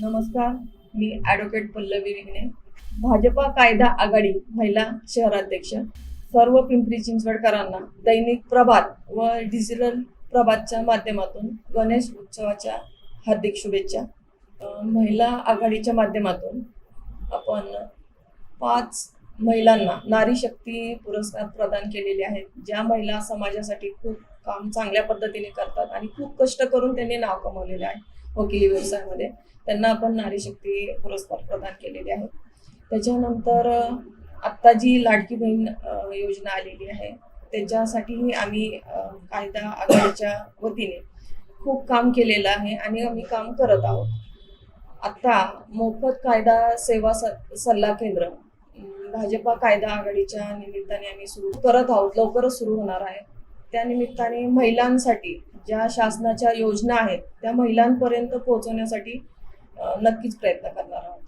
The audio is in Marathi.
नमस्कार मी ॲडव्होकेट पल्लवी विघ्ने भाजपा कायदा आघाडी महिला शहराध्यक्ष सर्व पिंपरी चिंचवडकरांना दैनिक प्रभात व डिजिटल प्रभातच्या माध्यमातून गणेश उत्सवाच्या हार्दिक शुभेच्छा. महिला आघाडीच्या माध्यमातून आपण पाच महिलांना नारी शक्ती पुरस्कार प्रदान केलेले आहेत ज्या महिला समाजासाठी खूप काम चांगल्या पद्धतीने करतात आणि खूप कष्ट करून त्यांनी नाव कमवलेले आहे. वकिली व्यवसायामध्ये. त्यांना आपण नारी शक्ती पुरस्कार प्रदान केलेले आहेत. त्याच्यानंतर आत्ता जी लाडकी बहीण योजना आलेली आहे त्याच्यासाठीही आम्ही कायदा आघाडीच्या वतीने खूप काम केलेलं आहे आणि आम्ही काम करत आहोत. आत्ता मोफत कायदा सेवा स- सल्ला केंद्र भाजपा कायदा आघाडीच्या निमित्ताने आम्ही सुरू करत आहोत. लवकरच सुरू होणार आहे. त्या निमित्ताने महिलांसाठी ज्या शासनाच्या योजना आहेत त्या महिलांपर्यंत पोहोचवण्यासाठी नक्कीच प्रयत्न करणार आहोत.